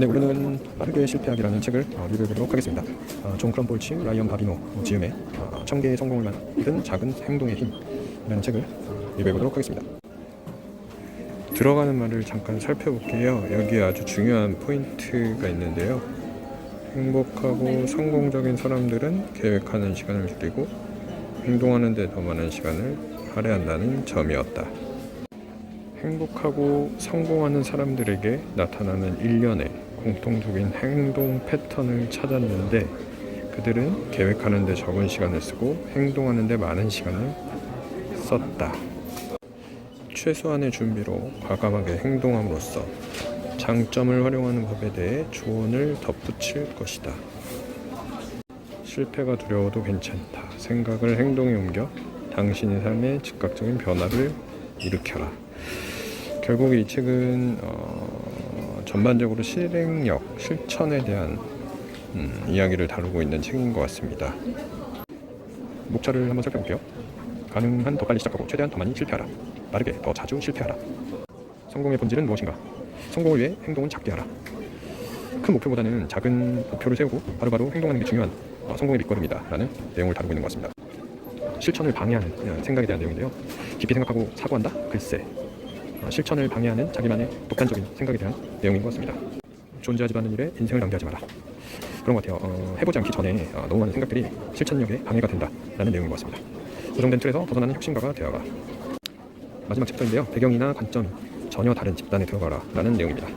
네, 오늘은 빠르게 실패하기라는 책을 어, 리뷰해보도록 하겠습니다. 어, 존 크럼볼치, 라이언 바비노 지음의 어, 천 개의 성공을 만든 작은 행동의 힘이라는 책을 어, 리뷰해보도록 하겠습니다. 들어가는 말을 잠깐 살펴볼게요. 여기 아주 중요한 포인트가 있는데요. 행복하고 성공적인 사람들은 계획하는 시간을 줄이고 행동하는 데 더 많은 시간을 할애한다는 점이었다. 행복하고 성공하는 사람들에게 나타나는 일련의 공통적인 행동 패턴을 찾았는데 그들은 계획하는 데 적은 시간을 쓰고 행동하는 데 많은 시간을 썼다. 최소한의 준비로 과감하게 행동함으로써 장점을 활용하는 법에 대해 조언을 덧붙일 것이다. 실패가 두려워도 괜찮다. 생각을 행동에 옮겨 당신의 삶에 즉각적인 변화를 일으켜라. 결국 이 책은 어, 전반적으로 실행력, 실천에 대한 음, 이야기를 다루고 있는 책인 것 같습니다. 목차를 한번 살펴볼게요. 가능한 더 빨리 시작하고 최대한 더 많이 실패하라. 빠르게 더 자주 실패하라. 성공의 본질은 무엇인가? 성공을 위해 행동은 작게 하라. 큰 목표보다는 작은 목표를 세우고 바로바로 행동하는 게 중요한 어, 성공의 밑거름이다. 라는 내용을 다루고 있는 것 같습니다. 실천을 방해하는 어, 생각에 대한 내용인데요. 깊이 생각하고 사고한다? 글쎄. 어, 실천을 방해하는 자기만의 독단적인 생각에 대한 내용인 것 같습니다. 존재하지 않는 일에 인생을 낭비하지 마라. 그런 것 같아요. 어, 해보지 않기 전에 어, 너무 많은 생각들이 실천력에 방해가 된다라는 내용인 것 같습니다. 고정된 틀에서 벗어나는 혁신가가 되어가. 마지막 챕터인데요. 배경이나 관점이 전혀 다른 집단에 들어가라라는 내용입니다.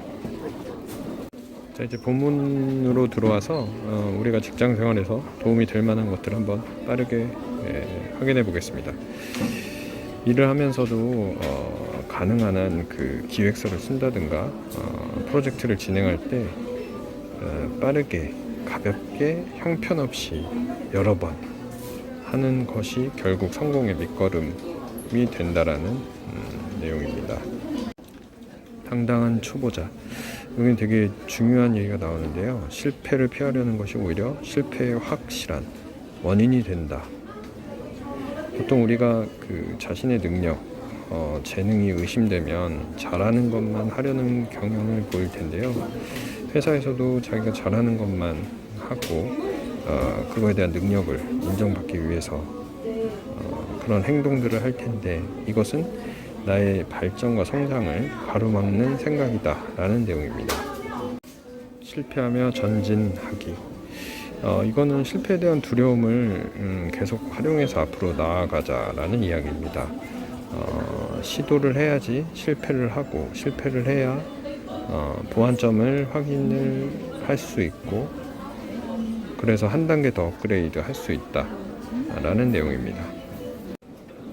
자 이제 본문으로 들어와서 어, 우리가 직장 생활에서 도움이 될 만한 것들 한번 빠르게 예, 확인해 보겠습니다. 일을 하면서도 어, 가능한 한 그 기획서를 쓴다든가 어, 프로젝트를 진행할 때 어, 빠르게 가볍게 형편없이 여러 번 하는 것이 결국 성공의 밑거름이 된다라는 음, 내용입니다. 당당한 초보자. 여기 되게 중요한 얘기가 나오는데요. 실패를 피하려는 것이 오히려 실패의 확실한 원인이 된다. 보통 우리가 그 자신의 능력, 어, 재능이 의심되면 잘하는 것만 하려는 경향을 보일 텐데요. 회사에서도 자기가 잘하는 것만 하고 어, 그거에 대한 능력을 인정받기 위해서 어, 그런 행동들을 할 텐데 이것은 나의 발전과 성장을 가로막는 생각이다 라는 내용입니다. 실패하며 전진하기. 어, 이거는 실패에 대한 두려움을 음, 계속 활용해서 앞으로 나아가자라는 이야기입니다. 어, 시도를 해야지 실패를 하고 실패를 해야 어, 보완점을 확인을 할 수 있고 그래서 한 단계 더 업그레이드 할 수 있다 라는 내용입니다.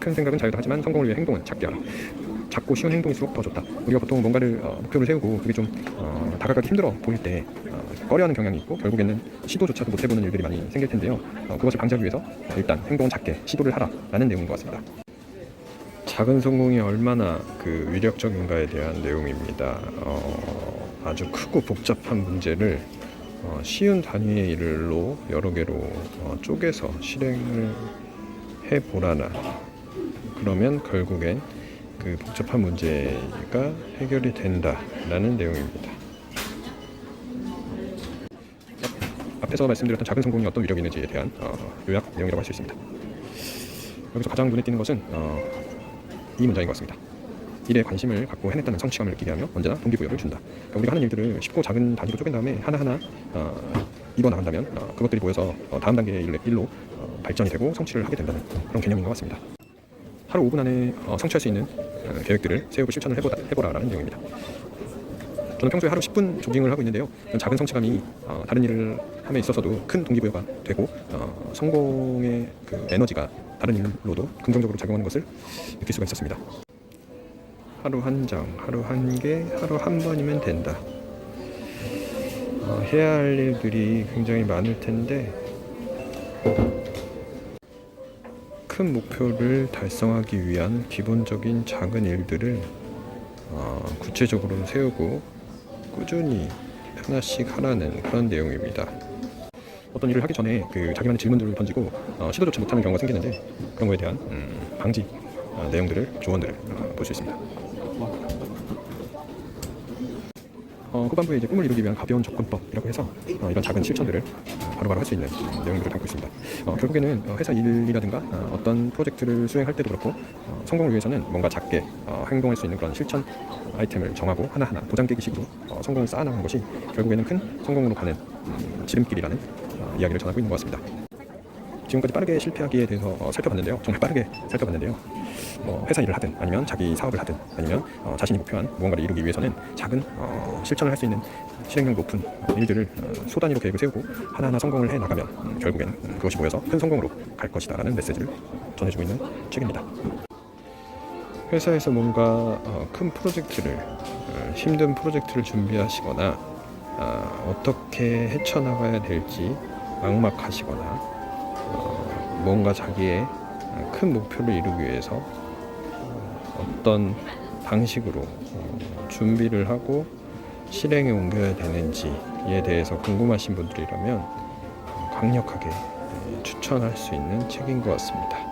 큰 생각은 자유다 하지만 성공을 위해 행동은 작게 하라. 작고 쉬운 행동일수록 더 좋다. 우리가 보통 뭔가를 어, 목표를 세우고 그게 좀 어, 다가가기 힘들어 보일 때 어, 꺼려하는 경향이 있고 결국에는 시도조차도 못 해보는 일들이 많이 생길 텐데요. 어, 그것을 방지하기 위해서 일단 행동은 작게 시도를 하라라는 내용인 것 같습니다. 작은 성공이 얼마나 그 위력적인가에 대한 내용입니다. 어, 아주 크고 복잡한 문제를 어, 쉬운 단위의 일로 여러 개로 어, 쪼개서 실행을 해 보라나 그러면 결국엔 그 복잡한 문제가 해결이 된다라는 내용입니다. 앞에서 말씀드렸던 작은 성공이 어떤 위력이 있는지에 대한 어, 요약 내용이라고 할 수 있습니다. 여기서 가장 눈에 띄는 것은 어, 이 문장인 것 같습니다. 일에 관심을 갖고 해냈다는 성취감을 느끼게 하며 언제나 동기부여를 준다. 그러니까 우리가 하는 일들을 쉽고 작은 단위로 쪼갠 다음에 하나하나 어, 입어 나간다면 어, 그것들이 모여서 어, 다음 단계의 일- 일로 어, 발전이 되고 성취를 하게 된다는 그런 개념인 것 같습니다. 하루 5분 안에 어, 성취할 수 있는 어, 계획들을 세우고 실천을 해보다, 해보라라는 내용입니다. 저는 평소에 하루 10분 조깅을 하고 있는데요. 작은 성취감이 어, 다른 일을 함에 있어서도 큰 동기부여가 되고 어, 성공의 그 에너지가 다른 일로도 긍정적으로 작용하는 것을 느낄 수가 있었습니다. 하루 한 장, 하루 한 개, 하루 한 번이면 된다. 어, 해야 할 일들이 굉장히 많을 텐데 큰 목표를 달성하기 위한 기본적인 작은 일들을 어, 구체적으로 세우고 꾸준히 하나씩 하라는 그런 내용입니다. 어떤 일을 하기 전에 그 자기만의 질문들을 던지고 어, 시도조차 못하는 경우가 생기는데 그런 거에 대한 음, 방지 어, 내용들을 조언들을 어, 볼수 있습니다. 어, 후반부에 이제 꿈을 이루기 위한 가벼운 접근법이라고 해서 어, 이런 작은 실천들을 어, 바로바로 할 수 있는 음, 내용들을 담고 있습니다. 어, 결국에는 어, 회사 일이라든가 어, 어떤 프로젝트를 수행할 때도 그렇고 어, 성공을 위해서는 뭔가 작게 어, 행동할 수 있는 그런 실천 아이템을 정하고 하나하나 도장 깨기식으로 어, 성공을 쌓아나가는 것이 결국에는 큰 성공으로 가는 음, 지름길이라는 어, 이야기를 전하고 있는 것 같습니다. 지금까지 빠르게 실패하기에 대해서 어, 살펴봤는데요. 정말 빠르게 살펴봤는데요. 뭐 회사 일을 하든 아니면 자기 사업을 하든 아니면 어, 자신이 목표한 무언가를 이루기 위해서는 작은 어, 실천을 할 수 있는 실행력 높은 어, 일들을 어, 소단위로 계획을 세우고 하나하나 성공을 해 나가면 음, 결국엔 음, 그것이 모여서 큰 성공으로 갈 것이다라는 메시지를 전해주고 있는 책입니다. 회사에서 뭔가 어, 큰 프로젝트를 어, 힘든 프로젝트를 준비하시거나 아, 어떻게 헤쳐나가야 될지 막막하시거나 어, 뭔가 자기의 큰 목표를 이루기 위해서 어, 어떤 방식으로 어, 준비를 하고 실행에 옮겨야 되는지에 대해서 궁금하신 분들이라면 어, 강력하게 예, 추천할 수 있는 책인 것 같습니다.